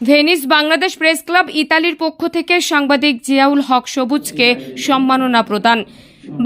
Venice Bangladesh press club ইতালির পক্ষ থেকে সাংবাদিক জিয়াউল হক সবুজকে সম্মাননা প্রদান।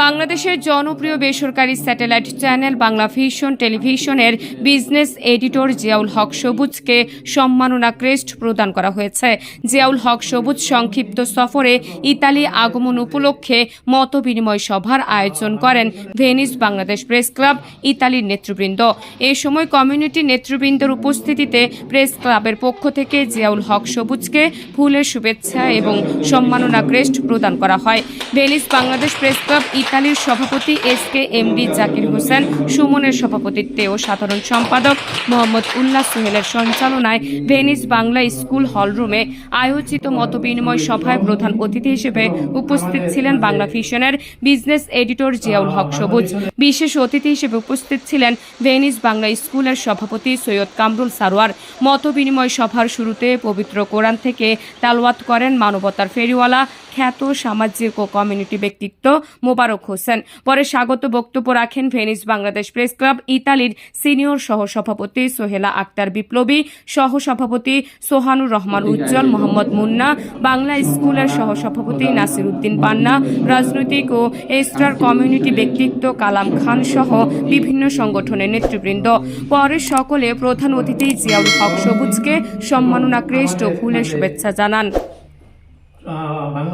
বাংলাদেশের জনপ্রিয় বেসরকারি স্যাটেলাইট চ্যানেল বাংলা ভিশন টেলিভিশনের বিজনেস এডিটর জিয়াউল হক সবুজকে সম্মাননা ক্রেস্ট প্রদান করা হয়েছে। জিয়াউল হক সবুজ সংক্ষিপ্ত সফরে ইতালি আগমন উপলক্ষে মত বিনিময় সভার আয়োজন করেন ভেনিস বাংলাদেশ প্রেস ক্লাব ইতালির নেতৃবৃন্দ। এ সময় কমিউনিটি নেতৃবৃন্দের উপস্থিতিতে প্রেস ক্লাবের পক্ষ থেকে জিয়াউল হক সবুজকে ফুলের শুভেচ্ছা এবং সম্মাননা ক্রেস্ট প্রদান করা হয়। ভেনিস বাংলাদেশ প্রেস ক্লাব ইতালির সভাপতি S K M D Zakir Hossain, সুমনের সভাপতিত্বে ও সাধারণ সম্পাদক মোহাম্মদ উল্লাহ সোহেলের সঞ্চালনায় ভেনিস বাংলা স্কুল হলরুমে আয়োজিত মতবিনিময় সভায় প্রধান অতিথি হিসেবে উপস্থিত ছিলেন বাংলা ভিশনের বিজনেস এডিটর জিয়াউল হক সবুজ। বিশেষ অতিথি হিসেবে উপস্থিত ছিলেন ভেনিস বাংলা স্কুলের সভাপতি সৈয়দ কামরুল সারোয়ার। মতবিনিময় সভার শুরুতে পবিত্র কোরআন থেকে তালওয়াত করেন মানবতার ফেরিওয়ালা খ্যাত সামাজিক ও কমিউনিটি ব্যক্তিত্ব মোবারক হোসেন। পরে স্বাগত বক্তব্য রাখেন ভেনিস বাংলাদেশ প্রেস ক্লাব ইতালির সিনিয়র সহসভাপতি সোহেলা আক্তার বিপ্লবী, সহসভাপতি সোহানুর রহমান উজ্জ্বল, মোহাম্মদ মুন্না, বাংলা স্কুলের সহসভাপতি নাসির উদ্দিন পান্না, রাজনৈতিক ও এস্টার কমিউনিটি ব্যক্তিত্ব কালাম খান সহ বিভিন্ন সংগঠনের নেতৃবৃন্দ। পরে সকলে প্রধান অতিথি জিয়াউল হক সবুজকে সম্মাননা ক্রেস্ট ও ফুলের শুভেচ্ছা জানান।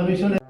visión